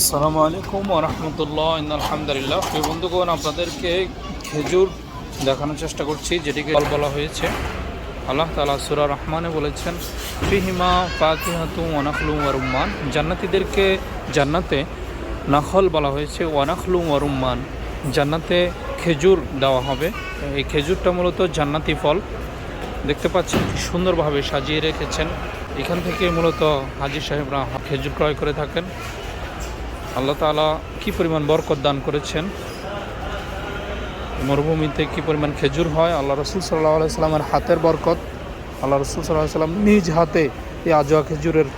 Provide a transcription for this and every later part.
আসসালামু আলাইকুম রহমতুল্লাহ আলহামদুলিল্লাহ। প্রিয় বন্ধুগণ, আপনাদেরকে খেজুর দেখানোর চেষ্টা করছি, যেটিকে ফল বলা হয়েছে। আল্লাহ তালা সুরা রহমানে বলেছেন, ফিহিমা ফাকিহাতু ওয়ানাখলু ওয়ারুম্মান জান্নাতিদেরকে জান্নাতে নাখল বলা হয়েছে ওয়ানাখলু ওয়ারুম্মান জান্নাতে খেজুর দেওয়া হবে। এই খেজুরটা মূলত জান্নাতি ফল। দেখতে পাচ্ছেন সুন্দরভাবে সাজিয়ে রেখেছেন। এখান থেকে মূলত হাজি সাহেবরা খেজুর ক্রয় করে থাকেন। আল্লাহ তালা কি পরিমাণ বরকত দান করেছেন? মরুভূমিতে কি পরিমাণ খেজুর হয়? আল্লাহ রসুল সাল্লাহ আলাইস্লামের হাতের বরকত। আল্লাহ রসুল সাল্লাহ সাল্লাম নিজ হাতে এই আজোয়া খেজুরের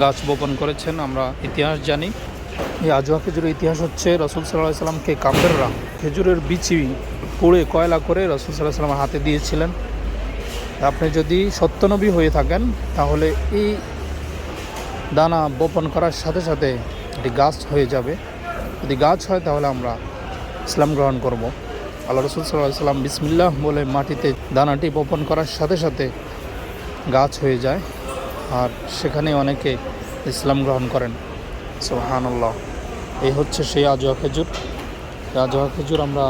গাছ বপন করেছেন। আমরা ইতিহাস জানি। এই আজোয়া খেজুরের ইতিহাস হচ্ছে রসুল সাল্লাহ সাল্লামকে কাপড়রা খেজুরের বিচি পুড়ে কয়লা করে রসুল সাল্লাহ সাল্লামের হাতে দিয়েছিলেন। আপনি যদি সত্যনবী হয়ে থাকেন, তাহলে এই দানা বপন করার সাথে সাথে এটি গাছ হয়ে যাবে, যদি গাছ হয় তাহলে আমরা ইসলাম গ্রহণ করব। আল্লাহ রসুল সাল্লাহ সাল্লাম বিসমিল্লাহ বলে মাটিতে দানাটি বপন করার সাথে সাথে গাছ হয়ে যায়, আর সেখানে অনেকে ইসলাম গ্রহণ করেন। সোহানুল্লাহ এই হচ্ছে সেই আজোয়া খেজুর। আজোয়া খেজুর আমরা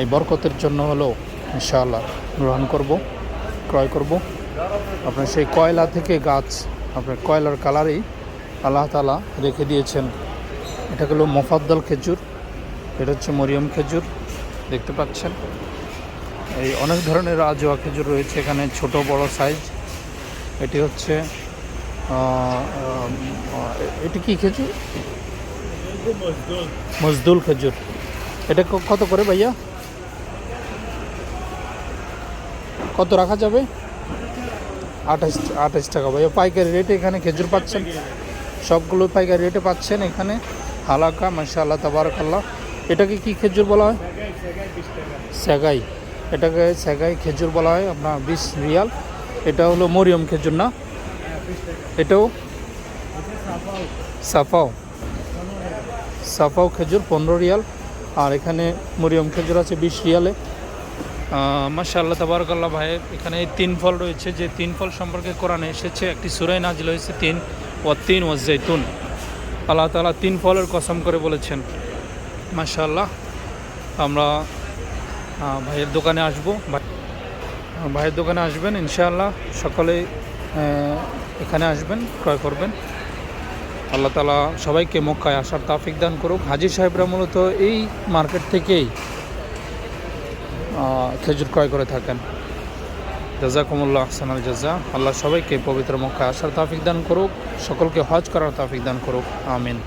এই বরকতের জন্য হলেও ইনশাআল্লাহ গ্রহণ করব, ক্রয় করব। আপনার সেই কয়লা থেকে গাছ, আপনার কয়লার কালারেই আল্লাহ তালা রেখে দিয়েছেন। এটা হলো মোফাদ্দল খেজুর, এটা হচ্ছে মরিয়ম খেজুর, দেখতে পাচ্ছেন। এই অনেক ধরনের আজোয়া খেজুর রয়েছে এখানে, ছোট, বড় সাইজ। এটি হচ্ছে এটি কি খেজুর? মজদুল খেজুর। এটা কত করে ভাইয়া? কত রাখা যাবে? আঠাশ আঠাশ টাকা। ভাইয়া পাইকারি রেটে এখানে খেজুর পাচ্ছেন। সবগুলো পাইকারি রেটে পাচ্ছেন এখানে। হালাকা, মাশাআল্লাহ, তাবারাকাল্লাহ। এটাকে কি খেজুর বলা হয়? স্যাগাই এটাকে স্যাগাই খেজুর বলা হয়, আপনার বিশ রিয়াল। এটা হলো মরিয়ম খেজুর, না? এটাও? সাফাও। সাফাও খেজুর, পনেরো রিয়াল। আর এখানে মরিয়ম খেজুর আছে বিশ রিয়ালে। মাশাআল্লাহ, তাবারকাল্লাহ ভাই, এখানে তিন ফল রয়েছে। যে তিন ফল সম্পর্কে কোরআনে এসেছে, একটি সুরাই নাজিল হয়েছে তিন। ও তিন ও জৈতুন। আল্লাহ তালা তিন ফলের কসম করে বলেছেন মাশাআল্লাহ আমরা ভাইয়ের দোকানে আসব। ভাই- ভাইয়ের দোকানে আসবেন ইনশাআল্লাহ সকলেই আহ, এখানে আসবেন ক্রয় করবেন। আল্লাহ তালা সবাইকে মক্কায় আসার তাফিক দান করুক। হাজির সাহেবরা মূলত এই মার্কেট থেকেই খেজুর ক্রয় করে থাকেন। জাজাকুমুল্লাহ আহসানাল জাজা। আল্লাহ সবাইকে পবিত্র মক্কা আসার তাফিক দান করুক, সকলকে হজ করার তাফিক দান করুক, আমিন।